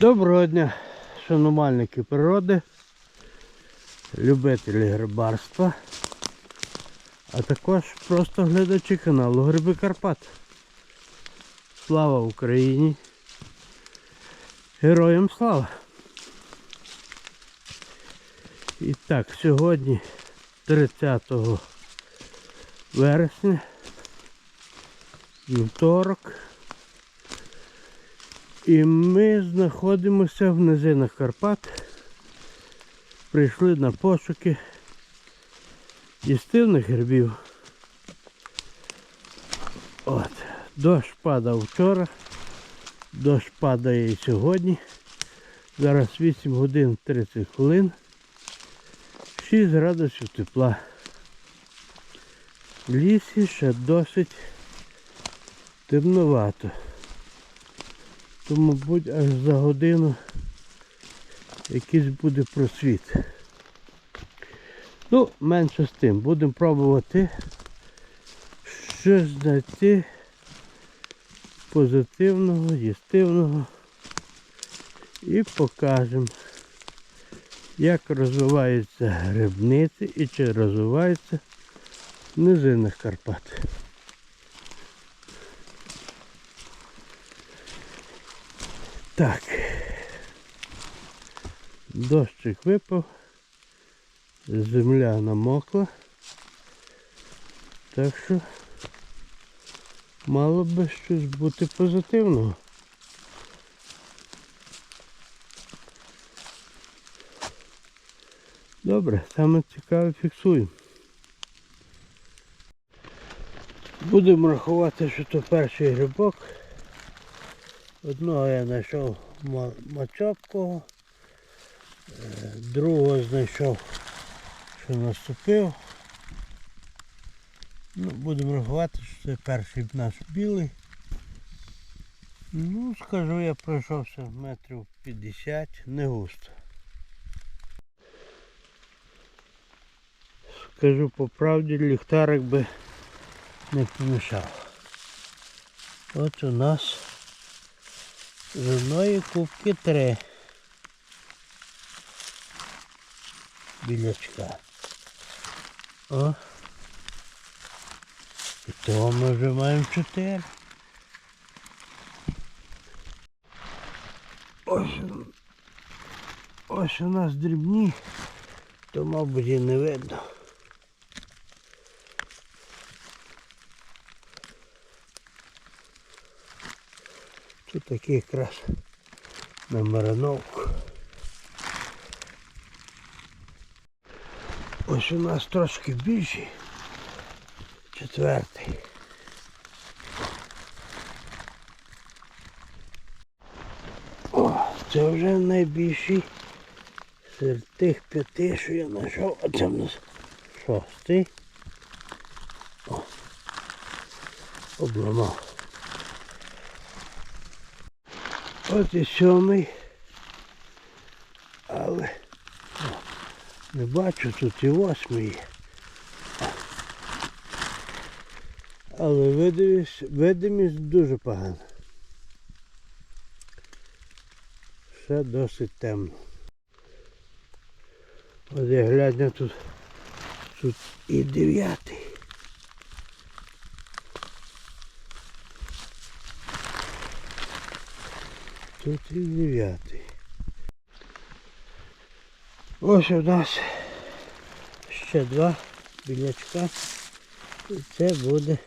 Доброго дня, шанувальники природи, любителі грибарства, а також просто глядачі каналу Гриби Карпат. Слава Україні! Героям слава! І так, сьогодні 30 вересня, вівторок. І ми знаходимося в низинах Карпат. Прийшли на пошуки їстивних грибів. От. Дощ падав вчора, дощ падає і сьогодні. Зараз 8 годин 30 хвилин. 6 градусів тепла. В лісі ще досить темновато то, мабуть, аж за годину якийсь буде просвіт. Ну, менше з тим. Будемо пробувати щось знайти позитивного, їстивного і покажемо, як розвиваються грибниці і чи розвиваються в низинах Карпат. Так. Дощик випав. Земля намокла. Так що мало би щось бути позитивного. Добре, саме цікаве фіксуємо. Будемо рахувати, що то перший грибок. Одного я знайшов ма- мачопкого, е, другого знайшов, що наступив. Ну, будемо рахувати, що це перший наш білий. Ну, скажу, я пройшовся метрів 50, не густо. Скажу по правді, ліхтарик би не помішав. От у нас з одної кубки три білячка. О. І того ми вже маємо чотири. Ось, ось у нас дрібні, то мабуть і не видно. Тут такі якраз на марановку. Ось у нас трошки більший. Четвертий. О, це вже найбільший серед тих п'яти, що я знайшов. А це в нас шостий. О, обламав. От і сьомий. Але не бачу, тут і восьмий. Але видимість, видимість дуже погана. Все досить темно. От я глядня тут, тут і дев'ятий. Тут і дев'ятий. Ось у нас ще два білячка. І це буде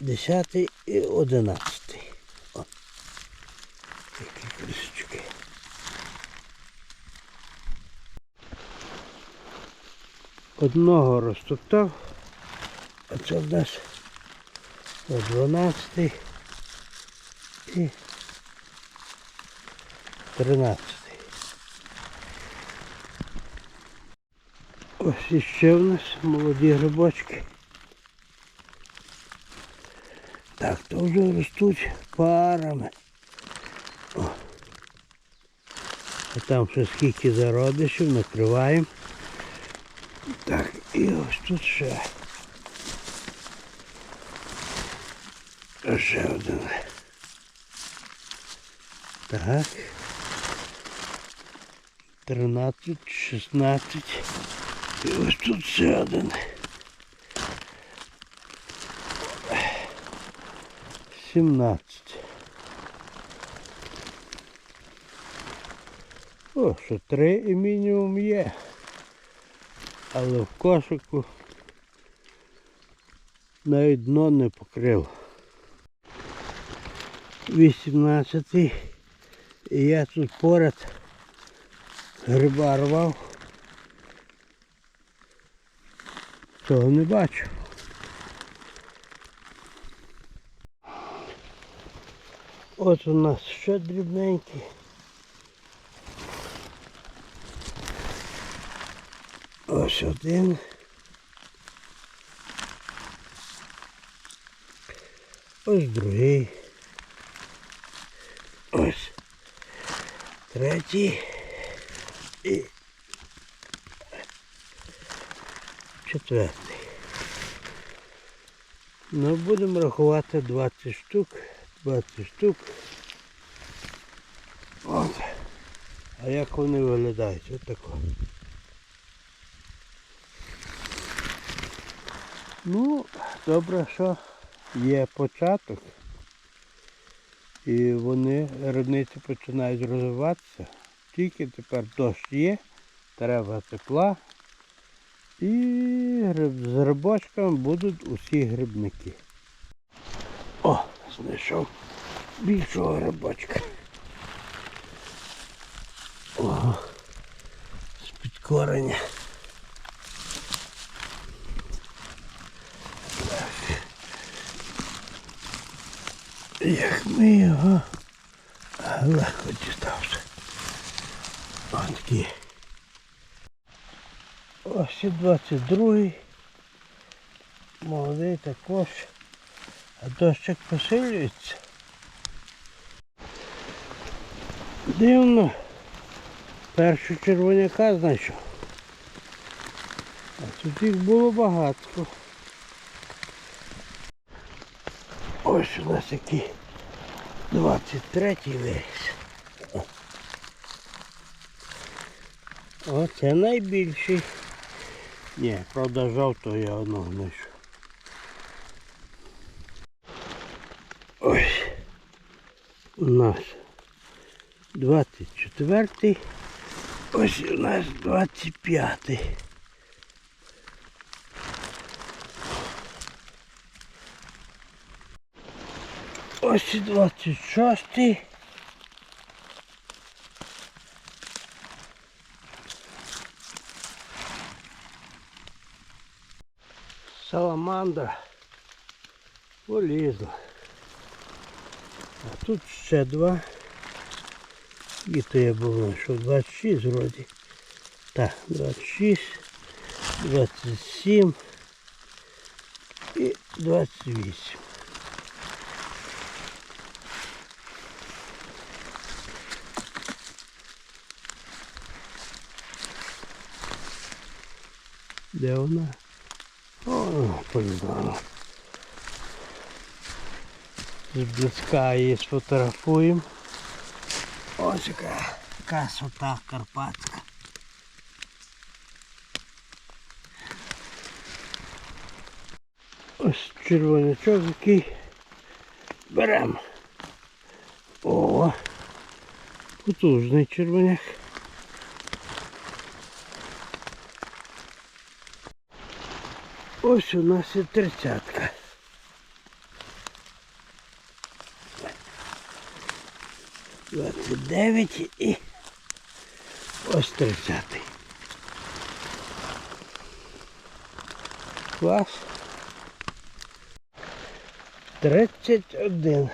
десятий і одинадцятий. О, які крисочки. Одного розтоптав, а це в нас о 12 і 13. Ось іще в нас молоді грибочки. Так, то вже ростуть парами. О. А там ще скільки зародишів, накриваємо. Так, і ось тут ще. Ще один. Так. 13, 16. І ось тут ще один. 17. О, що три і мінімум є. Але в кошику навіть дно не покрив. 18. І я тут поряд гриба рвав. Цього не бачу. От у нас ще дрібненький. Ось один. Ось другий. Ось третій. І четвертий. Ну, будемо рахувати 20 штук. 20 штук. От. А як вони виглядають? Ось тако. Ну, добре, що є початок. І вони, рибниці починають розвиватися. Тільки тепер дощ є, треба тепла. І з грибочками будуть усі грибники. О, знайшов більшого грибочка. О, з-під кореня. Як ми його легко дістався. Такий. Ось і 22-й. Молодий також. А дощик посилюється. Дивно. Першу червоняка знайшов. А тут їх було багато. Ось у нас який 23-й виріс. Оце найбільший. Ні, правда жовтого я одного знайшов. Ось у нас 24-й. Ось у нас 25-й. Ось 26-й. Саламандра полізла. А тут ще два. І то я був знайшов 26 вроді. Так, 26, 27 і 28. Де вона? О, полюбала. Зблизька її сфотографуємо. Ось яка красота карпатська. Ось червонячок який. Беремо. О, потужний червоняк. Ось у нас і тридцятка. Двадцять дев'ять і ось тридцятий. Клас. Тридцять один.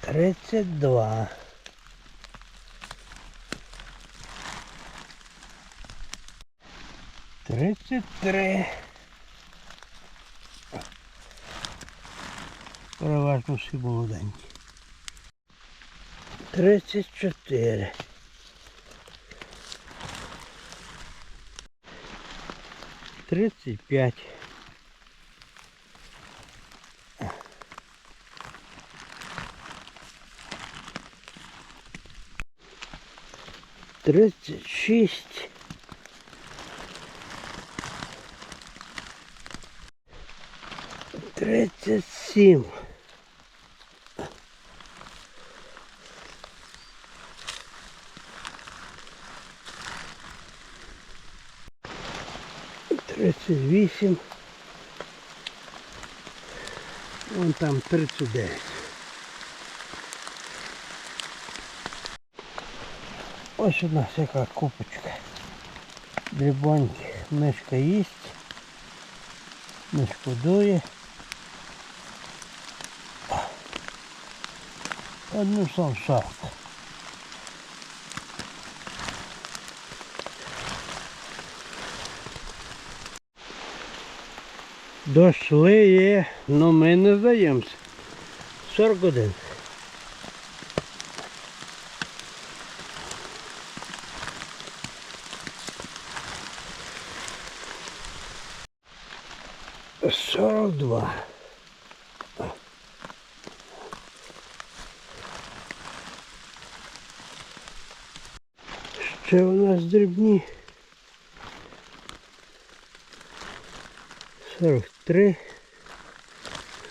Тридцять два. 33. Переважно всі молоденькі. 34. 35. 36. П'ять. тридцять шість. Тридцять вісім. Вон там тридцять дев'ять. Ось у нас яка купочка. Дрібоньки. Мишка їсть. Не шкодує. Одним словом шапка. Дощ лиє, але ми не здаємося. 41. Сорок два. Ще у нас дрібні. Сорок три.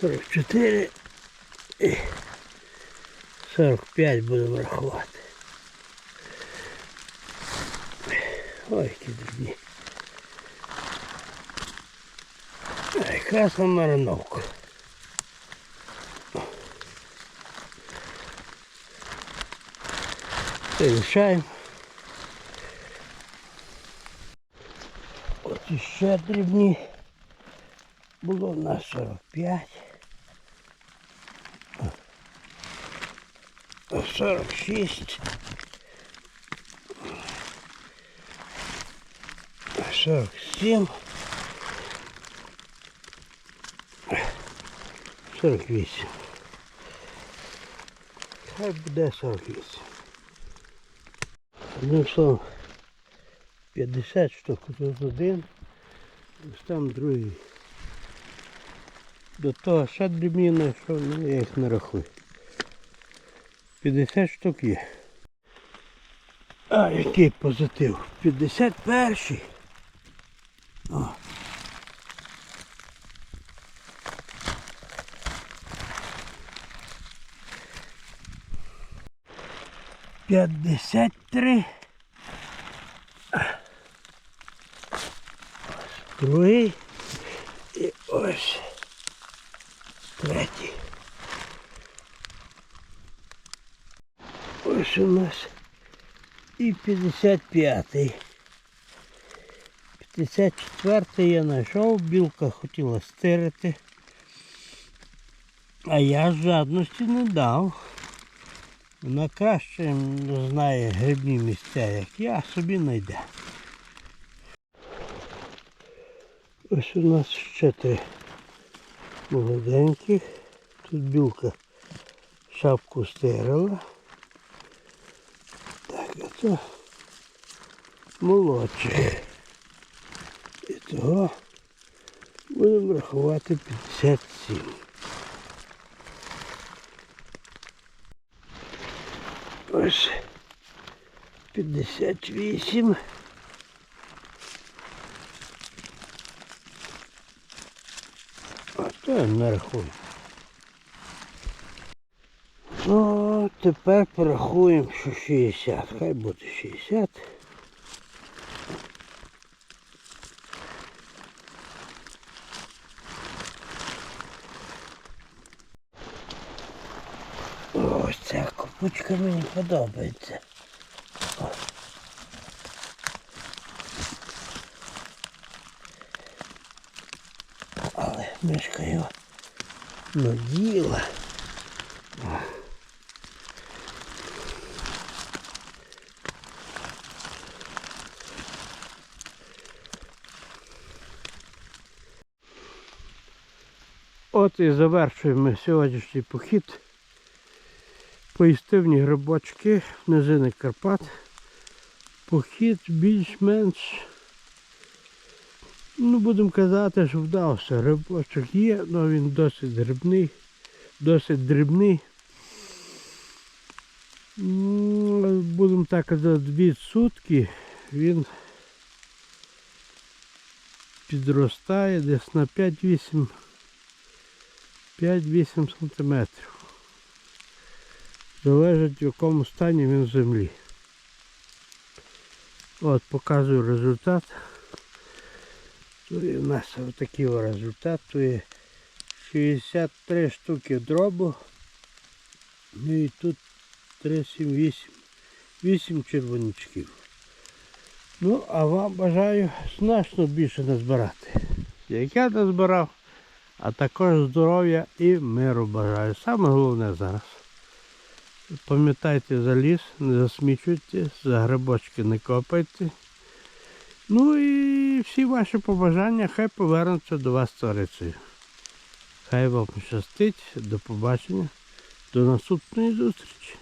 Сорок чотири. і Сорок п'ять будемо рахувати. Ой, які дрібні. Якраз на марановку. Перемішаємо. От іще дрібні. Було в нас 45. О, 46. 47. 48. Хай буде 48. Одним словом, 50 штук тут один, Ось там другий. До того ще дрібні знайшов, ну я їх не рахую. 50 штук є. А, який позитив. 51. О. П'ятдесят три. Другий. І ось. Третій. Ось у нас і 55-й. 54-й я знайшов, білка хотіла стирити. А я жадності не дав. Вона краще знає грибні місця, як я, собі знайде. Ось у нас ще три молоденьких. Тут білка шапку стирила. Так, а це молодших. І того будемо рахувати 57. Ось 58. А то я не рахую. Ну, тепер порахуємо, що 60. Хай буде 60. Ось ця копучка мені подобається. О. Але мишка його наділа. От і завершуємо сьогоднішній похід. Поїстивні грибочки, низини Карпат. Похід більш-менш, ну будемо казати, що вдався. Грибочок є, але він досить дрібний, досить дрібний. Будемо так казати, дві сутки він підростає десь на 5-8 5-8 сантиметрів. Залежить в якому стані він в землі. От показую результат. Тут є у нас отакий результат. Тут є 63 штуки дробу. Ну і тут 3, 7, 8. 8 червонячків. Ну, а вам бажаю значно більше назбирати. Як я назбирав, а також здоров'я і миру бажаю. Саме головне зараз. Пам'ятайте за ліс, не засмічуйте, за грибочки не копайте. Ну і всі ваші побажання хай повернуться до вас царицею. Хай вам щастить, до побачення, до наступної зустрічі.